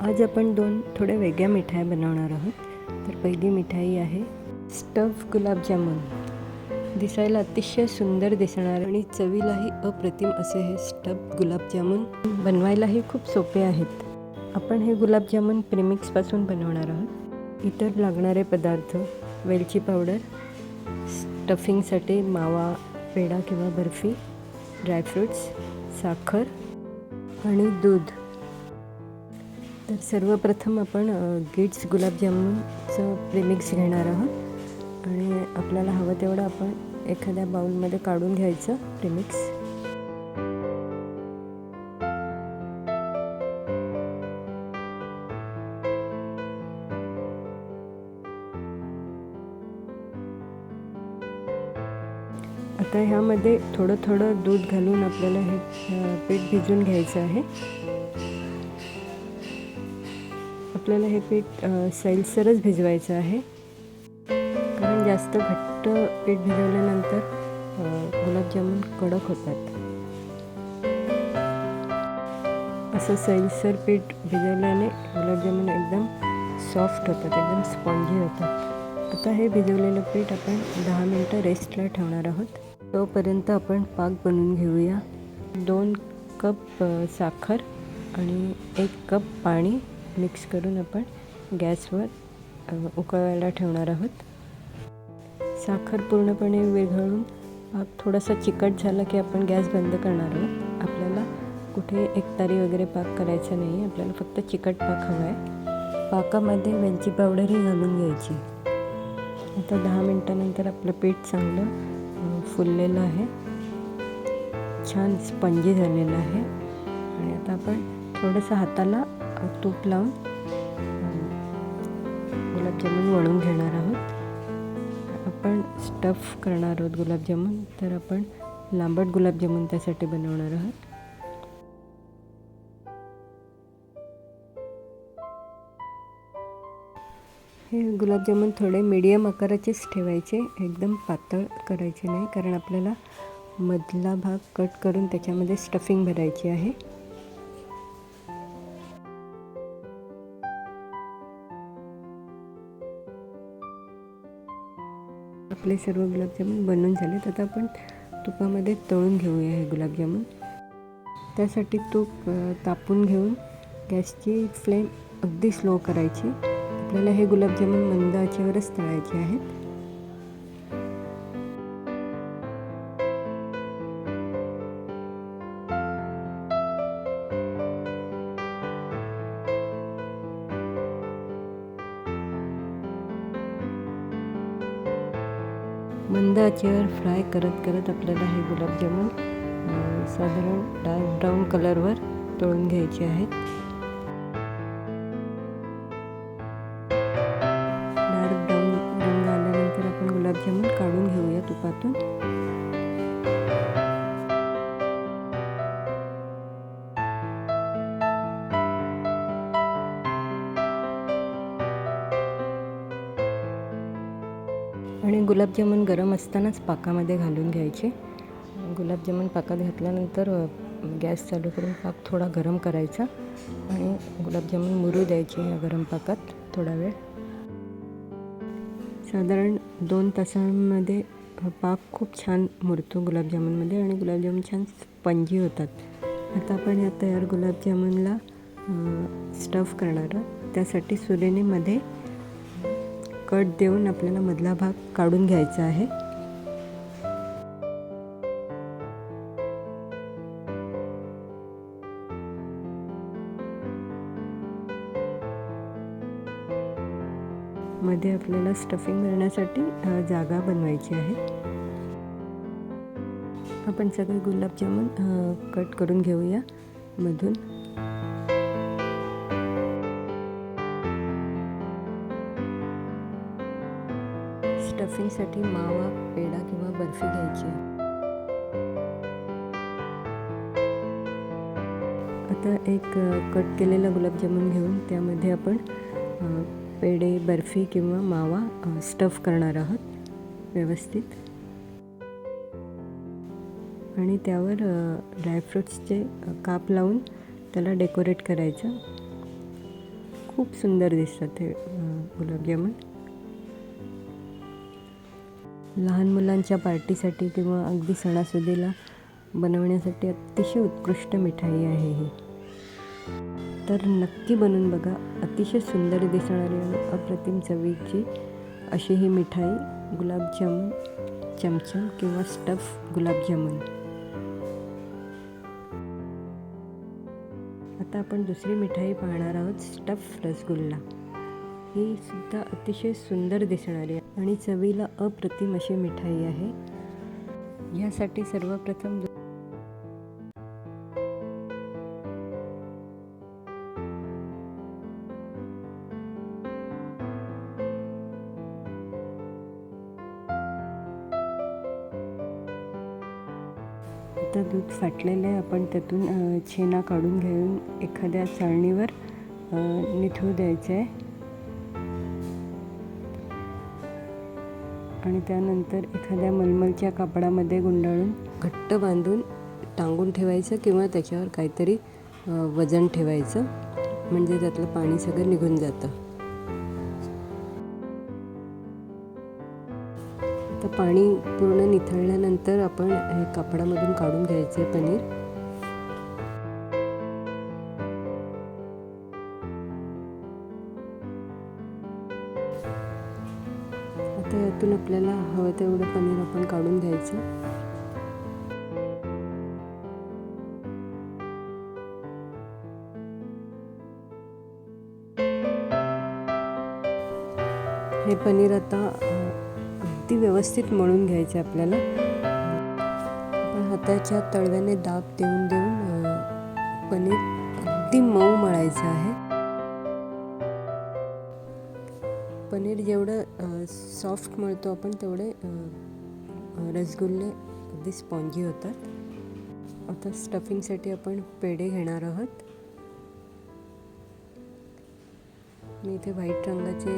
आज आपण दोन थोड्या वेगळ्या मिठाया बनवणार आहोत. तर पहिली मिठाई आहे स्टफ गुलाबजामुन दिसायला अतिशय सुंदर दिसणार आणि चवीलाही अप्रतिम असे हे स्टफ गुलाबजामुन बनवायलाही खूप सोपे आहेत. आपण हे गुलाबजामुन प्रेमिक्सपासून बनवणार आहोत. इतर लागणारे पदार्थ वेलची पावडर स्टफिंगसाठी मावा पेढा किंवा बर्फी ड्रायफ्रूट्स साखर आणि दूध. तर सर्वप्रथम आपण गिट्स गुलाबजामुनचं प्रेमिक्स घेणार आहोत. आणि आपल्याला हवं तेवढं आपण एखाद्या बाउलमध्ये काढून घ्यायचं प्रेमिक्स. आता ह्यामध्ये थोडं थोडं दूध घालून आपल्याला हे पीठ भिजून घ्यायचं आहे. आपल्याला हे पीठ सैलसरच भिजवायचं आहे. कारण जास्त घट्ट पीठ भिजवल्यानंतर गुलाबजामुन कडक होतात. असं सैलसर पीठ भिजवल्याने गुलाबजामुन एकदम सॉफ्ट होतात एकदम स्पॉन्जी होतात. आता हे भिजवलेलं पीठ आपण दहा मिनटं रेस्टला ठेवणार आहोत. तोपर्यंत आपण पाक बनवून घेऊया. दोन कप साखर आणि एक कप पाणी. मिक्स करून आपण गॅसवर उकळायला ठेवणार आहोत. साखर पूर्णपणे विरघळून पाक थोडासा चिकट झाला की आपण गॅस बंद करणार आहोत. आपल्याला कुठे एकतारी वगैरे पाक करायचा नाही आहे आपल्याला फक्त चिकट पाक हवा आहे पाकामध्ये वेलची पावडरही घालून घ्यायची. आता दहा मिनटानंतर आपलं पीठ चांगलं फुललेलं आहे. छान स्पंजी झालेलं आहे. आणि आता आपण थोडंसं हाताला अ, तूप लावून गुलाबजामुन वळून घेणार आहोत. आपण स्टफ करणार आहोत गुलाबजामुन तर आपण लांबट गुलाबजामुन त्यासाठी बनवणार आहोत. हे गुलाबजामुन थोडे मीडियम आकाराचेच ठेवायचे एकदम पातळ करायचे नाही कारण आपल्याला मधला भाग कट करून त्याच्यामध्ये स्टफिंग भरायची आहे. आपले सर्व गुलाबजामुन बनवून झालेत आता आपण तुपामध्ये तळून घेऊया हे गुलाबजामुन. त्यासाठी तूप तापून घेऊन गॅसची फ्लेम अगदी स्लो करायची. आपल्याला हे गुलाबजामुन मंद आचेवरच तळायचे आहेत. मंद आचेवर फ्राय करत करत आपल्याला हे गुलाबजामुन साधारण डार्क ब्राऊन कलरवर तळून घ्यायचे आहेत. गुलाबजामुन गरम असतानाच पाकामध्ये घालून घ्यायचे. गुलाबजामुन पाकात घातल्यानंतर गॅस चालू करून पाक थोडा गरम करायचा आणि गुलाबजामुन मुरू द्यायचे या गरम पाकात थोडा वेळ. साधारण दोन तासांमध्ये पाक खूप छान मुरतो गुलाबजामुनमध्ये आणि गुलाबजामुन छान स्पंजी होतात. आता आपण या तयार गुलाबजामुनला स्टफ करणार आहोत. त्यासाठी सुरेणीमध्ये कट देऊन आपल्याला मधला भाग काढून घ्यायचा आहे. मध्ये आपल्याला स्टफिंग भरण्यासाठी जागा बनवायची आहे. आपण सगळे गुलाबजामुन कट करून घेऊया मधून. टफिंगसाठी मावा पेढा किंवा बर्फी घ्यायची. आता एक कट केलेला गुलाबजामुन घेऊन त्यामध्ये आपण पेढे बर्फी किंवा मावा स्टफ करणार आहोत व्यवस्थित. आणि त्यावर ड्रायफ्रूट्सचे ड्रायफ्रुट्सचे काप लावून त्याला डेकोरेट करायचं. खूप सुंदर दिसतात ते गुलाबजामुन लहान मुलांच्या पार्टीसाठी किंवा अगदी सणासुदीला बनवण्यासाठी अतिशय उत्कृष्ट मिठाई आहे ही. तर नक्की बनवून बघा. अतिशय सुंदर दिसणारी आणि अप्रतिम चवीची अशी ही मिठाई. गुलाबजामुन चमचम किंवा स्टफ गुलाबजामुन आता आपण दुसरी मिठाई पाहणार आहोत स्टफ रसगुल्ला. ही सुद्धा अतिशय सुंदर दिसणारी आहे. आणि चवीला अप्रतिम अशी मिठाई आहे. ह्यासाठी सर्वप्रथम आता दूध फाटलेलं आहे. आपण त्यातून छेना काढून घेऊन एखाद्या चाळणीवर निथळू द्यायचं आहे. आणि त्यानंतर एखाद्या मलमलच्या कापडामध्ये गुंडाळून घट्ट बांधून टांगून ठेवायचं किंवा त्याच्यावर काहीतरी वजन ठेवायचं. म्हणजे त्यातलं पाणी सगळं निघून जातं. आता पाणी पूर्ण निथळल्यानंतर आपण हे कापडामधून काढून घ्यायचं आहे पनीर. आता यातून आपल्याला हवं तेवढं पनीर आपण काढून घ्यायचं. हे पनीर आता अगदी व्यवस्थित मळून घ्यायचे आपल्याला. आपण हाताच्या तळव्याने दाब देऊन देऊन पनीर अगदी मऊ मळायचं आहे. पनीर जेवढं सॉफ्ट मळतो आपण तेवढे रसगुल्ले अगदी स्पॉन्जी होतात. आता स्टफिंगसाठी आपण पेढे घेणार आहोत. मी इथे व्हाईट रंगाचे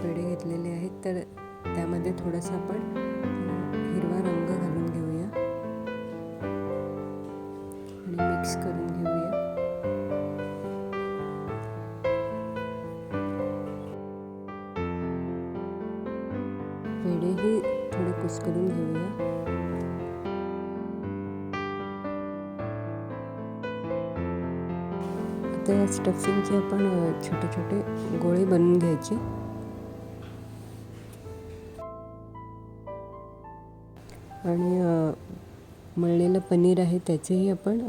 पेढे घेतलेले आहेत तर त्यामध्ये थोडंसं आपण पेढेही थोडे कुस्करून घेऊया. आता या स्टफिंगचे आपण छोटे छोटे गोळे बनवून घ्यायचे. आणि मळलेलं पनीर आहे त्याचेही आपण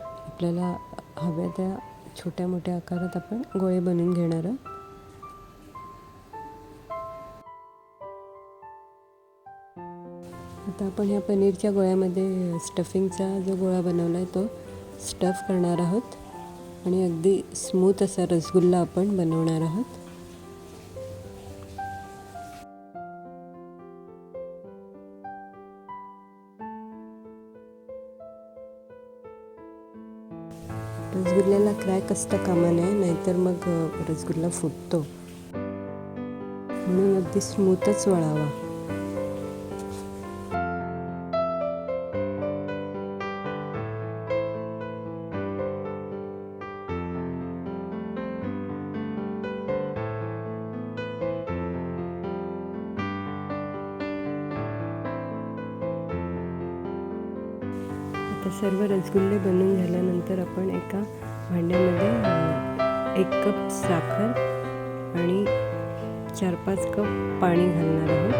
आपल्याला हव्या त्या छोट्या मोठ्या आकारात आपण गोळे बनवून घेणार आहोत. आता आपण ह्या पनीरच्या गोळ्यामध्ये स्टफिंगचा जो गोळा बनवला आहे तो स्टफ करणार आहोत. आणि अगदी स्मूथ असा रसगुल्ला आपण बनवणार आहोत. रसगुल्ल्याला क्रॅक असता कामा नये नाहीतर मग रसगुल्ला फुटतो. म्हणून अगदी स्मूथच वळावा. आता सर्व रसगुल्ले बनवून झाल्यानंतर आपण एका भांड्यामध्ये एक कप साखर आणि चार पाच कप पाणी घालणार आहोत.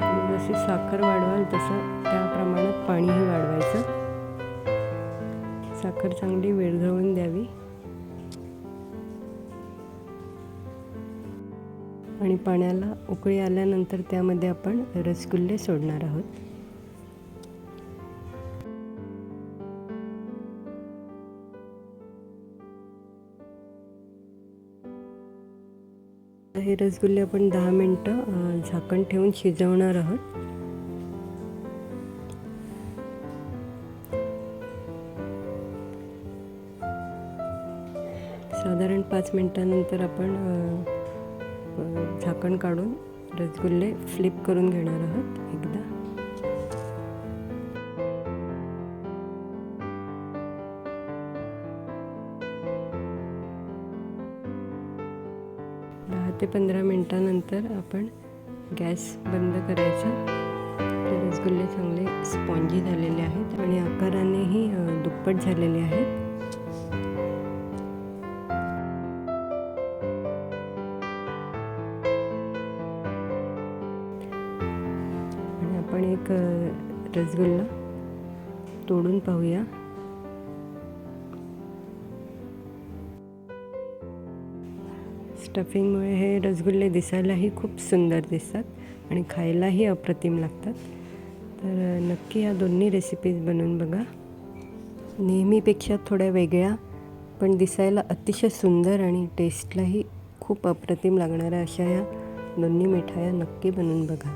तुम्ही जशी साखर वाढवाल तसं त्या प्रमाणात पाणीही वाढवायचं. साखर चांगली विरघळून द्यावी. आणि पाण्याला उकळी आल्यानंतर त्यामध्ये आपण रसगुल्ले सोडणार आहोत. हे रसगुल्ले आपण दहा मिनटं झाकण ठेवून शिजवणार आहोत. साधारण पाच मिनटानंतर आपण झाकण काढून रसगुल्ले फ्लिप करून घेणार आहोत एकदा. दहा ते पंधरा मिनटानंतर आपण गॅस बंद करायचा. रसगुल्ले चांगले स्पॉन्जी झालेले आहेत आणि आकारानेही दुप्पट झालेले आहेत. रसगुल्ला तोडून पाहूया. स्टफिंगमुळे हे रसगुल्ले दिसायलाही खूप सुंदर दिसतात आणि खायलाही अप्रतिम लागतात. तर नक्की या दोन्ही रेसिपीज बनवून बघा. नेहमीपेक्षा थोड्या वेगळ्या पण दिसायला अतिशय सुंदर आणि टेस्टलाही खूप अप्रतिम लागणाऱ्या अशा या दोन्ही मिठाया नक्की बनवून बघा.